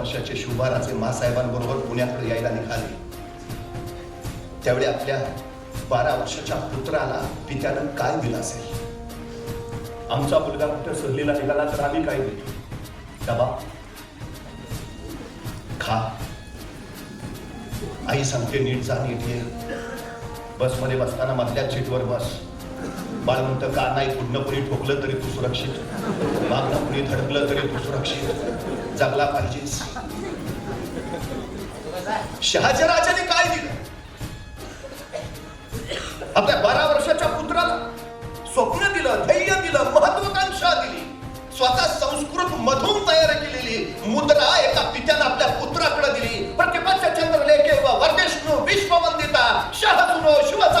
वर्षाचे शुभाराचे मासाहेबांबरोबर पुण्याकडे यायला निघाले. त्यावेळी आपल्या बारा वर्षाच्या पुत्राला पित्यानं काय दिलं असेल? आमचा मुलगा कुठं सहलीला निघाला तर आम्ही काय देतो डबा? खा. आई सांगते नीट जा नीट ये. बसमध्ये बसताना मधल्या सीटवर बस. बाळ म्हणतं का नाही पुढनं कुणी ठोकलं तरी तू सुरक्षित. मागणं कुणी धडकलं तरी तू सुरक्षित. जगला पाहिजेस. शहाजीराजाने काय दिलं? आपल्या बारा वर्षाच्या पुत्राला स्वप्न दिलं धैर्य दिलं महत्वाकांक्षा दिली. स्वतः संस्कृत मधून तयार केलेली मुद्रा एका पित्यानं आपल्या पुत्राकडे दिली. प्रतिपाच्या चंद्रलेखे व वर्देष्णू विश्ववंदिता शहसुनो शिवचा